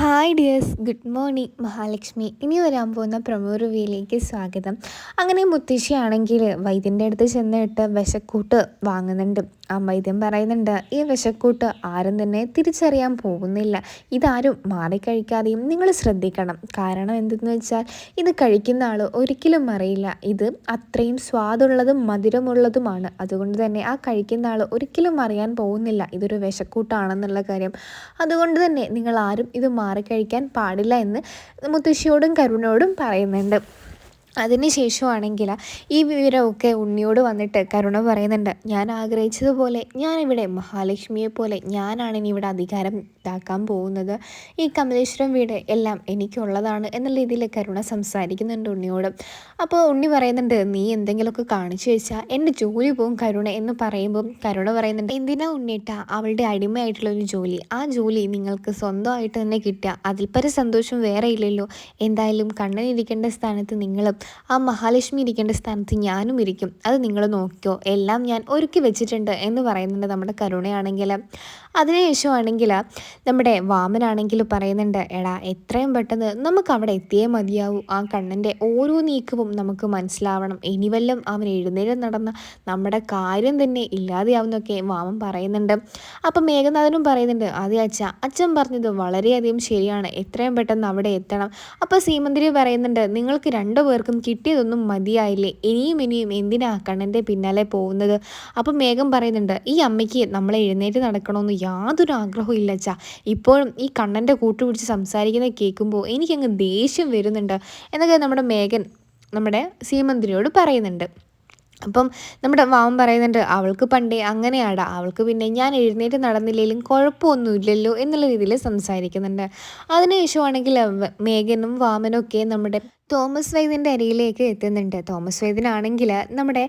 Hi dears good morning Mahalakshmi ഇനി വരാൻ പോകുന്ന പ്രമോ റിവ്യൂയിലേക്ക് സ്വാഗതം. അങ്ങനെ മുത്തശ്ശിയാണെങ്കിൽ വൈദ്യന്റെ അടുത്ത് ചെന്നിട്ട് വിശക്കൂട്ട് വാങ്ങുന്നുണ്ട്. വൈദ്യം പറയുന്നുണ്ട് ഈ വിശക്കൂട്ട് ആരും തന്നെ തിരിച്ചറിയാൻ പോകുന്നില്ല. ഇതാരും മാറിക്കഴിക്കാതെയും നിങ്ങൾ ശ്രദ്ധിക്കണം. കാരണം എന്തെന്ന് വെച്ചാൽ ഇത് കഴിക്കുന്ന ആൾ ഒരിക്കലും അറിയില്ല ഇത് അത്രയും സ്വാദുള്ളതും മധുരമുള്ളതുമാണ്. അതുകൊണ്ട് തന്നെ ആ കഴിക്കുന്ന ആൾ ഒരിക്കലും അറിയാൻ പോകുന്നില്ല. ഇതൊരു വിശക്കൂട്ടാണെന്നുള്ള കാര്യം. അതുകൊണ്ട് തന്നെ നിങ്ങൾ ആരും ഇത് മാറിക്കഴിക്കാൻ പാടില്ല എന്ന് മുത്തശ്ശിയോടും കരുണയോടും പറയുന്നുണ്ട്. അതിന് ശേഷമാണെങ്കിൽ ഈ വിവരമൊക്കെ ഉണ്ണിയോട് വന്നിട്ട് കരുണ പറയുന്നുണ്ട്. ഞാൻ ആഗ്രഹിച്ചതുപോലെ ഞാനിവിടെ മഹാലക്ഷ്മിയെ പോലെ ഞാനാണ് ഇനി ഇവിടെ അധികാരം ഇതാക്കാൻ പോകുന്നത്. ഈ കമലേശ്വരം വീട് എല്ലാം എനിക്കുള്ളതാണ് എന്ന രീതിയിൽ കരുണ സംസാരിക്കുന്നുണ്ട് ഉണ്ണിയോട്. അപ്പോൾ ഉണ്ണി പറയുന്നുണ്ട് നീ എന്തെങ്കിലുമൊക്കെ കാണിച്ചു വെച്ചാൽ എന്റെ ജോലി പോകും കരുണ എന്ന് പറയുമ്പോൾ കരുണ പറയുന്നുണ്ട് എന്തിനാ ഉണ്ണിയിട്ട അവളുടെ അടിമയായിട്ടുള്ള ഒരു ജോലി? ആ ജോലി നിങ്ങൾക്ക് സ്വന്തമായിട്ട് തന്നെ കിട്ടുക. അതിൽ പര സന്തോഷം വേറെ ഇല്ലല്ലോ. എന്തായാലും കണ്ണൻ ഇരിക്കേണ്ട സ്ഥാനത്ത് നിങ്ങളും ആ മഹാലക്ഷ്മി ഇരിക്കേണ്ട സ്ഥാനത്ത് ഞാനും ഇരിക്കും. അത് നിങ്ങൾ നോക്കിയോ എല്ലാം ഞാൻ ഒരുക്കി വെച്ചിട്ടുണ്ട് എന്ന് പറയുന്നുണ്ട് നമ്മുടെ കരുണയാണെങ്കിൽ അതിനുശേഷമാണെങ്കിൽ നമ്മുടെ വാമനാണെങ്കിൽ പറയുന്നുണ്ട് എടാ എത്രയും പെട്ടെന്ന് നമുക്ക് അവിടെ എത്തിയേ മതിയാവൂ. ആ കണ്ണന്റെ ഓരോ നീക്കവും നമുക്ക് മനസ്സിലാവണം. ഇനി വല്ലതും അവൻ എഴുന്നേരം നടന്ന നമ്മുടെ കാര്യം തന്നെ ഇല്ലാതെയാവുന്നൊക്കെ വാമൻ പറയുന്നുണ്ട്. അപ്പം മേഘനാഥനും പറയുന്നുണ്ട് അതെ അച്ഛ അച്ഛൻ പറഞ്ഞത് വളരെയധികം ശരിയാണ്. എത്രയും പെട്ടെന്ന് അവിടെ എത്തണം. അപ്പോൾ സീമന്തിരി പറയുന്നുണ്ട് നിങ്ങൾക്ക് രണ്ടു പേർക്കും കിട്ടിയതൊന്നും മതിയായില്ലേ? ഇനിയും ഇനിയും എന്തിനാ കണ്ണന്റെ പിന്നാലെ പോകുന്നത്? അപ്പം മേഘം പറയുന്നുണ്ട് ഈ അമ്മയ്ക്ക് നമ്മളെ എഴുന്നേറ്റ് നടക്കണമെന്ന് യാതൊരു ആഗ്രഹവും ഇല്ല അച്ഛാ. ഇപ്പോഴും ഈ കണ്ണന്റെ കൂട്ടുപിടിച്ച് സംസാരിക്കുന്നത് കേൾക്കുമ്പോൾ എനിക്കങ്ങ് ദേഷ്യം വരുന്നുണ്ട് എന്നൊക്കെ നമ്മുടെ മേഘൻ നമ്മുടെ സീമന്തിനിയോട് പറയുന്നുണ്ട്. അപ്പം നമ്മുടെ വാമൻ പറയുന്നുണ്ട് അവൾക്ക് പണ്ടേ അങ്ങനെയാടാ അവൾക്ക് പിന്നെ ഞാൻ എഴുന്നേറ്റ് നടന്നില്ലെങ്കിലും കുഴപ്പമൊന്നുമില്ലല്ലോ എന്നുള്ള രീതിയിൽ സംസാരിക്കുന്നുണ്ട്. അതിനുശേഷമാണെങ്കിൽ മേഘനും ഒക്കെ നമ്മുടെ തോമസ് വൈദ്യന്റെ അരിയിലേക്ക് എത്തുന്നുണ്ട്. തോമസ് വൈദ്യനാണെങ്കിൽ നമ്മുടെ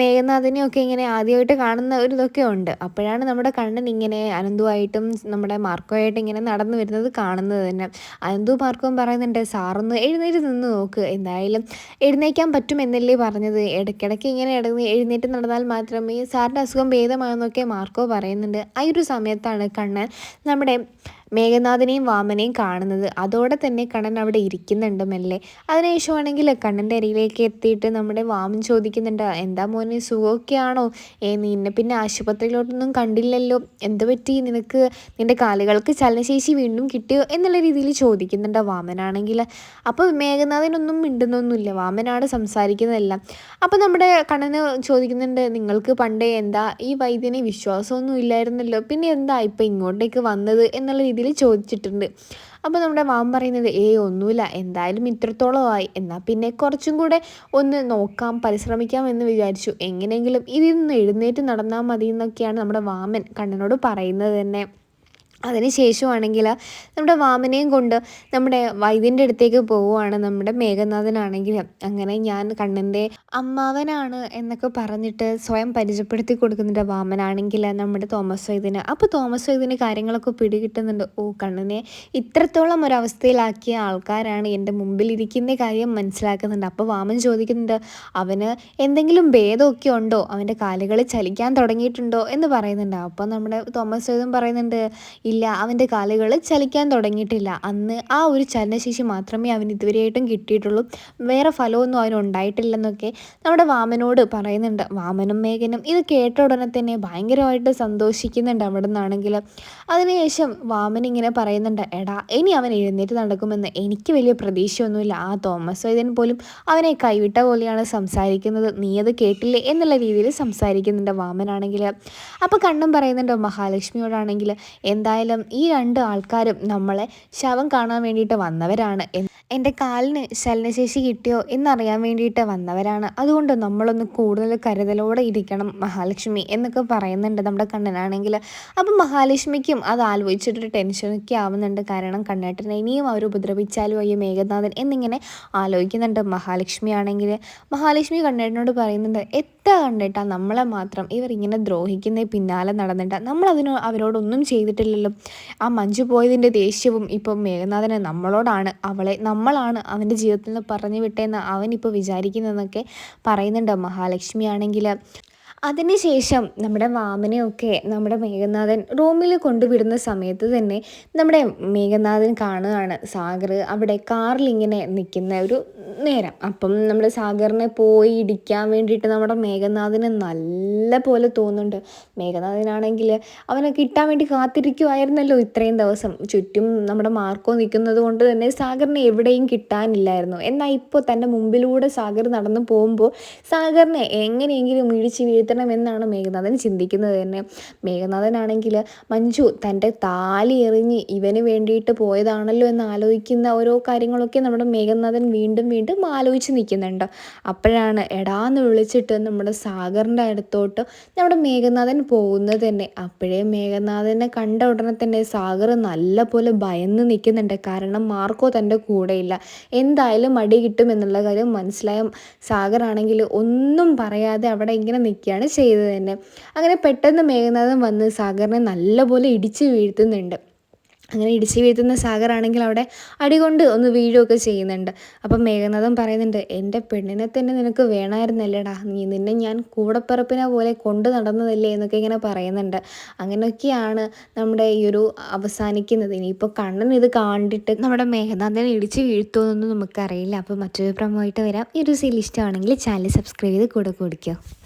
മേഘനാഥനെയൊക്കെ ഇങ്ങനെ ആദ്യമായിട്ട് കാണുന്ന ഒരു ഇതൊക്കെ ഉണ്ട്. അപ്പോഴാണ് നമ്മുടെ കണ്ണൻ ഇങ്ങനെ അനന്തുവായിട്ടും നമ്മുടെ മാർക്കോയായിട്ട് ഇങ്ങനെ നടന്നു വരുന്നത് കാണുന്നത് തന്നെ. അനന്തു മാർക്കോം പറയുന്നുണ്ട് സാറൊന്ന് എഴുന്നേറ്റ് നിന്ന് നോക്ക്. എന്തായാലും എഴുന്നേക്കാൻ പറ്റുമെന്നല്ലേ പറഞ്ഞത്. ഇടയ്ക്കിടയ്ക്ക് ഇങ്ങനെ ഇടന്ന് എഴുന്നേറ്റ് നടന്നാൽ മാത്രമേ സാറിന്റെ അസുഖം ഭേദമാകുന്നൊക്കെ മാർക്കോ പറയുന്നുണ്ട്. ആ ഒരു സമയത്താണ് കണ്ണൻ നമ്മുടെ മേഘനാഥനെയും വാമനെയും കാണുന്നത്. അതോടെ തന്നെ കണ്ണൻ അവിടെ ഇരിക്കുന്നുണ്ട് മെല്ലെ. അതിനുശേഷമാണെങ്കിൽ കണ്ണന്റെ അരിയിലേക്ക് എത്തിയിട്ട് നമ്മുടെ വാമൻ ചോദിക്കുന്നുണ്ട് എന്താ മോനെ സുഖമൊക്കെയാണോ? ഏ നിന്നെ പിന്നെ ആശുപത്രിയിലോട്ടൊന്നും കണ്ടില്ലല്ലോ. എന്ത് പറ്റി? നിനക്ക് നിന്റെ കാലുകൾക്ക് ചലനശേഷി വീണ്ടും കിട്ടിയോ? എന്നുള്ള രീതിയിൽ ചോദിക്കുന്നുണ്ട് വാമനാണെങ്കിൽ അപ്പോൾ മേഘനാഥനൊന്നും മിണ്ടുന്നൊന്നുമില്ല. വാമനാണ് സംസാരിക്കുന്നതെല്ലാം. അപ്പോൾ നമ്മുടെ കണ്ണന് ചോദിക്കുന്നുണ്ട് നിങ്ങൾക്ക് പണ്ടേ എന്താ ഈ വൈദ്യനെ വിശ്വാസമൊന്നും ഇല്ലായിരുന്നല്ലോ. പിന്നെ എന്താ ഇപ്പം ഇങ്ങോട്ടേക്ക് വന്നത്? എന്നുള്ള രീതിയിൽ ചോദിച്ചിട്ടുണ്ട്. അപ്പോൾ നമ്മുടെ മാം പറയുന്നത് ഏ ഒന്നുമില്ല. എന്തായാലും ഇത്രത്തോളമായി എന്നാൽ പിന്നെ കുറച്ചും കൂടെ ഒന്ന് നോക്കാം പരിശ്രമിക്കാം എന്ന് വിചാരിച്ചു. എങ്ങനെയെങ്കിലും ഇതിൽ നിന്ന് എഴുന്നേറ്റ് നടന്നാൽ മതി എന്നൊക്കെയാണ് നമ്മുടെ വാമൻ കണ്ണനോട് പറയുന്നത് തന്നെ. അതിന് ശേഷമാണെങ്കിൽ നമ്മുടെ വാമനയും കൊണ്ട് നമ്മുടെ വൈദ്യന്റെ അടുത്തേക്ക് പോവുകയാണ് നമ്മുടെ മേഘനാഥനാണെങ്കിൽ. അങ്ങനെ ഞാൻ കണ്ണന്റെ അമ്മാവനാണ് എന്നൊക്കെ പറഞ്ഞിട്ട് സ്വയം പരിചയപ്പെടുത്തി കൊടുക്കുന്നുണ്ട് വാമനാണെങ്കിൽ നമ്മുടെ തോമസ് വൈദ്യന്. അപ്പോൾ തോമസ് വൈദ്യന് കാര്യങ്ങളൊക്കെ പിടികിട്ടുന്നുണ്ട്. ഓ കണ്ണനെ ഇത്രത്തോളം ഒരവസ്ഥയിലാക്കിയ ആൾക്കാരാണ് എന്റെ മുമ്പിൽ ഇരിക്കുന്ന കാര്യം മനസ്സിലാക്കുന്നുണ്ട്. അപ്പോൾ വാമൻ ചോദിക്കുന്നുണ്ട് അവന് എന്തെങ്കിലും ഭേദമൊക്കെ ഉണ്ടോ? അവന്റെ കാലുകളിൽ ചലിക്കാൻ തുടങ്ങിയിട്ടുണ്ടോ? എന്ന് പറയുന്നുണ്ട്. അപ്പോൾ നമ്മുടെ തോമസ് വൈദ്യൻ പറയുന്നുണ്ട് ഇല്ല അവന്റെ കാലുകൾ ചലിക്കാൻ തുടങ്ങിയിട്ടില്ല. അന്ന് ആ ഒരു ചലനശേഷി മാത്രമേ അവന് ഇതുവരെയായിട്ടും കിട്ടിയിട്ടുള്ളൂ. വേറെ ഫലമൊന്നും അവന് ഉണ്ടായിട്ടില്ലെന്നൊക്കെ നമ്മുടെ വാമനോട് പറയുന്നുണ്ട്. വാമനും മേഘനും ഇത് കേട്ട ഉടനെ തന്നെ ഭയങ്കരമായിട്ട് സന്തോഷിക്കുന്നുണ്ട് അവിടെ നിന്നാണെങ്കിൽ അതിനുശേഷം വാമൻ ഇങ്ങനെ പറയുന്നുണ്ട് എടാ ഇനി അവൻ എഴുന്നേറ്റ് നടക്കുമെന്ന് എനിക്ക് വലിയ പ്രതീക്ഷയൊന്നുമില്ല. ആ തോമസ് വൈദ്യൻ പോലും അവനെ കൈവിട്ട പോലെയാണ് സംസാരിക്കുന്നത്. നീ അത് കേട്ടില്ലേ? എന്നുള്ള രീതിയിൽ സംസാരിക്കുന്നുണ്ട് വാമനാണെങ്കിൽ. അപ്പോൾ കണ്ണും പറയുന്നുണ്ട് മഹാലക്ഷ്മിയോടാണെങ്കിൽ എന്തായാലും ഈ രണ്ട് ആൾക്കാരും നമ്മളെ ശവം കാണാൻ വേണ്ടിയിട്ട് വന്നവരാണ്. എന്റെ കാലിന് ചലനശേഷി കിട്ടിയോ എന്നറിയാൻ വേണ്ടിയിട്ട് വന്നവരാണ്. അതുകൊണ്ട് നമ്മളൊന്ന് കൂടുതൽ കരുതലോടെ ഇരിക്കണം മഹാലക്ഷ്മി എന്നൊക്കെ പറയുന്നുണ്ട് നമ്മുടെ കണ്ണനാണെങ്കിൽ. അപ്പം മഹാലക്ഷ്മിക്കും അത് ആലോചിച്ചിട്ടൊരു ടെൻഷനൊക്കെ ആവുന്നുണ്ട്. കാരണം കണ്ണേട്ടനെ ഇനിയും അവർ ഉപദ്രവിച്ചാലും അയ്യോ മേഘനാഥൻ എന്നിങ്ങനെ ആലോചിക്കുന്നുണ്ട് മഹാലക്ഷ്മി ആണെങ്കിൽ. മഹാലക്ഷ്മി കണ്ണേട്ടനോട് പറയുന്നുണ്ട് എത്ര കണ്ടേട്ടാ നമ്മളെ മാത്രം ഇവർ ഇങ്ങനെ ദ്രോഹിക്കുന്ന പിന്നാലെ നടന്നിട്ട്. നമ്മളതിനോ അവരോടൊന്നും ചെയ്തിട്ടില്ലല്ലോ ആ മഞ്ജു പോയതിന്റെ ദേഷ്യവും ഇപ്പം മേഘനാഥന് നമ്മളോടാണ്. അവളെ നമ്മളാണ് അവന്റെ ജീവിതത്തിൽ നിന്ന് പറഞ്ഞു വിട്ടേന്ന് അവനിപ്പോൾ വിചാരിക്കുന്നതെന്നൊക്കെ പറയുന്നുണ്ട് മഹാലക്ഷ്മി ആണെങ്കിൽ. അതിനുശേഷം നമ്മുടെ വാമനെയൊക്കെ നമ്മുടെ മേഘനാഥൻ റൂമിൽ കൊണ്ടുവിടുന്ന സമയത്ത് തന്നെ നമ്മുടെ മേഘനാഥൻ കാണുകയാണ് സാഗർ അവിടെ കാറിൽ ഇങ്ങനെ നിൽക്കുന്ന ഒരു നേരം. അപ്പം നമ്മുടെ സാഗറിനെ പോയി ഇടിക്കാൻ വേണ്ടിയിട്ട് നമ്മുടെ മേഘനാഥന് നല്ല പോലെ തോന്നുന്നുണ്ട്. മേഘനാഥനാണെങ്കിൽ അവനെ കിട്ടാൻ വേണ്ടി കാത്തിരിക്കുമായിരുന്നല്ലോ ഇത്രയും ദിവസം. ചുറ്റും നമ്മുടെ മാർക്കോ നിൽക്കുന്നത് കൊണ്ട് തന്നെ സാഗറിനെ എവിടെയും കിട്ടാനില്ലായിരുന്നു. എന്നാൽ ഇപ്പോൾ തന്റെ മുമ്പിലൂടെ സാഗർ നടന്നു പോകുമ്പോൾ സാഗറിനെ എങ്ങനെയെങ്കിലും ഇടിച്ച് വീഴ്ത്തണമെന്നാണ് മേഘനാഥൻ ചിന്തിക്കുന്നത് തന്നെ. മേഘനാഥനാണെങ്കിൽ മഞ്ജു തന്റെ താലി എറിഞ്ഞ് ഇവന് വേണ്ടിയിട്ട് പോയതാണല്ലോ എന്ന് ആലോചിക്കുന്ന ഓരോ കാര്യങ്ങളൊക്കെ നമ്മുടെ മേഘനാഥൻ വീണ്ടും വീണ്ടും ആലോചിച്ച് നിൽക്കുന്നുണ്ട്. അപ്പോഴാണ് എടാന്ന് വിളിച്ചിട്ട് നമ്മുടെ സാഗറിന്റെ അടുത്തോട്ട് നമ്മുടെ മേഘനാഥൻ പോകുന്നത് തന്നെ. അപ്പോഴേ മേഘനാഥനെ കണ്ട ഉടനെ തന്നെ സാഗർ നല്ല പോലെ ഭയന്ന് നിൽക്കുന്നുണ്ട്. കാരണം മാർക്കോ തന്റെ കൂടെയില്ല. എന്തായാലും മടി കിട്ടും എന്നുള്ള കാര്യം മനസ്സിലായ. സാഗർ ആണെങ്കിൽ ഒന്നും പറയാതെ അവിടെ ഇങ്ങനെ നിൽക്കുകയാണ്. ചെയ്തത് തന്നെ. അങ്ങനെ പെട്ടെന്ന് മേഘനാഥൻ വന്ന് സാഗറിനെ നല്ലപോലെ ഇടിച്ച് വീഴ്ത്തുന്നുണ്ട്. അങ്ങനെ ഇടിച്ച് വീഴ്ത്തുന്ന സാഗറാണെങ്കിൽ അവിടെ അടികൊണ്ട് ഒന്ന് വീഴുകയൊക്കെ ചെയ്യുന്നുണ്ട്. അപ്പം മേഘനാഥൻ പറയുന്നുണ്ട് എന്റെ പെണ്ണിനെ തന്നെ നിനക്ക് വേണമായിരുന്നല്ലേടാ. നീ നിന്നെ ഞാൻ കൂടപ്പിറപ്പിനെ പോലെ കൊണ്ടു നടന്നതല്ലേ എന്നൊക്കെ ഇങ്ങനെ പറയുന്നുണ്ട്. അങ്ങനെയൊക്കെയാണ് നമ്മുടെ ഈ ഒരു അവസാനിക്കുന്നത്. ഇനിയിപ്പോൾ കണ്ണൻ ഇത് കണ്ടിട്ട് നമ്മുടെ മേഘനാഥനെ ഇടിച്ച് വീഴ്ത്തുമെന്നൊന്നും നമുക്കറിയില്ല. അപ്പോൾ മറ്റൊരു പ്രമോയിട്ട് വരാം. ഈ ഒരു സീൽ ഇഷ്ടമാണെങ്കിൽ ചാനൽ സബ്സ്ക്രൈബ് ചെയ്ത് കൂടെ കൊടുക്കുക